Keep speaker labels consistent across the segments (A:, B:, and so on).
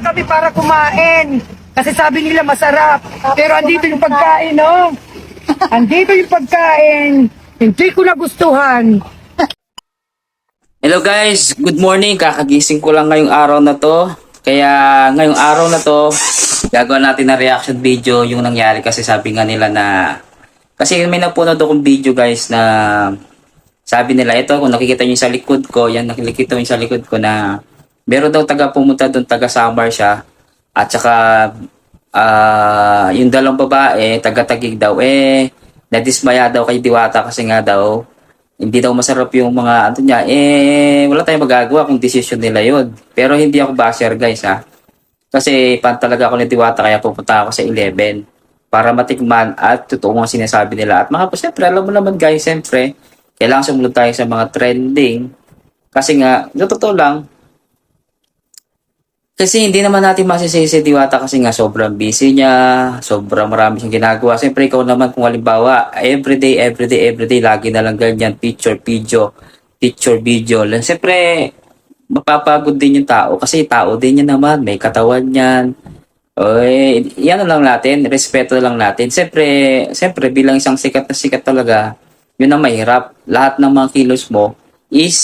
A: lang kami para kumain. Kasi sabi nila masarap. Pero andito yung pagkain, no? Andito yung pagkain. Hindi ko nagustuhan.
B: Hello guys, good morning. Kakagising ko lang ngayong araw na to. Kaya ngayong araw na to, gagawa natin na reaction video yung nangyari kasi sabi nga nila na kasi may napunod akong video guys na sabi nila ito kung nakikita niyo sa likod ko, yan nakikita niyo sa likod ko na meron daw taga pumunta doon taga Samar siya at saka ah yung dalawang babae taga Tagig daw eh nadismaya daw kay Diwata kasi nga daw hindi daw masarap yung mga ano niya, eh, wala tayong magagawa kung decision nila yun. Pero hindi ako basher guys ha. Kasi pan talaga ako ni Diwata kaya pupunta ako sa 11 para matikman at totoo ang sinasabi nila. At mga po, syempre, alam mo naman guys, syempre, kailangan sumunod tayo sa mga trending. Kasi nga, yung totoo lang, kasi hindi naman natin masisisi si Diwata kasi nga sobrang busy niya, sobrang marami siyang ginagawa. Siyempre ikaw naman kung halimbawa, everyday, everyday, everyday, lagi na lang ganyan, picture, video, picture, video. Siyempre, mapapagod din yung tao kasi tao din yan naman, may katawan yan. Oy, yan lang natin, respeto lang natin. Siyempre, siyempre bilang isang sikat na sikat talaga, yun ang mahirap. Lahat ng mga kilos mo is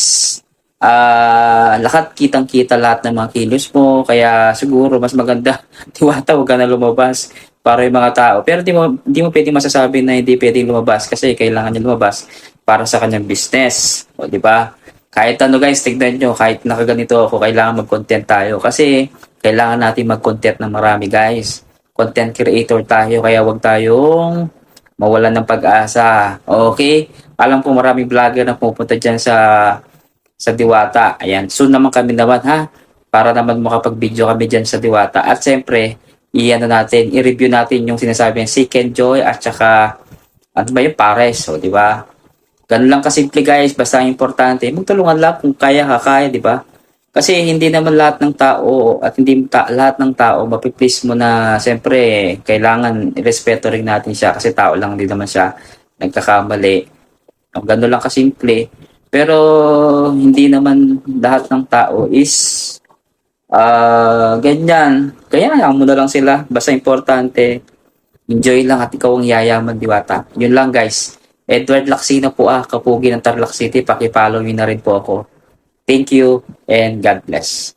B: ah lahat kitang-kita lahat ng mga kilos mo. Kaya siguro mas maganda, tiwata, huwag ka na lumabas para yung mga tao. Pero di mo, di mo pwedeng masasabi na hindi pwedeng lumabas kasi kailangan niya lumabas para sa kanyang business. O, di ba? Kahit ano guys, tignan nyo, kahit nakaganito ako, kailangan mag-content tayo. Kasi kailangan natin mag-content ng marami guys. Content creator tayo, kaya wag tayong mawalan ng pag-asa. Okay? Alam ko maraming vlogger na pupunta dyan sa sa Diwata. Ayan, soon naman kami naman ha, para naman makapag-video kami dyan sa Diwata. At siyempre, i-ano natin, i-review natin yung sinasabi ng Seek Joy at saka, ano ba yung Pares, o di ba? Ganun lang kasimple guys, basta ang importante, magtulungan lang kung kaya ka, kaya, di ba? Kasi hindi naman lahat ng tao at hindi ta- lahat ng tao mapiplease mo na siyempre kailangan respeto rin natin siya kasi tao lang din naman siya nagkakamali. Ganun lang kasimple. Pero hindi naman lahat ng tao is ah ganyan. Kaya hayaan mo na lang sila. Basta importante, enjoy lang at ikaw ang yayaman, diwata. Yun lang guys. Edward Laksina po ah, kapugi ng Tarlac City. Pakipollow nyo na rin po ako. Thank you and God bless.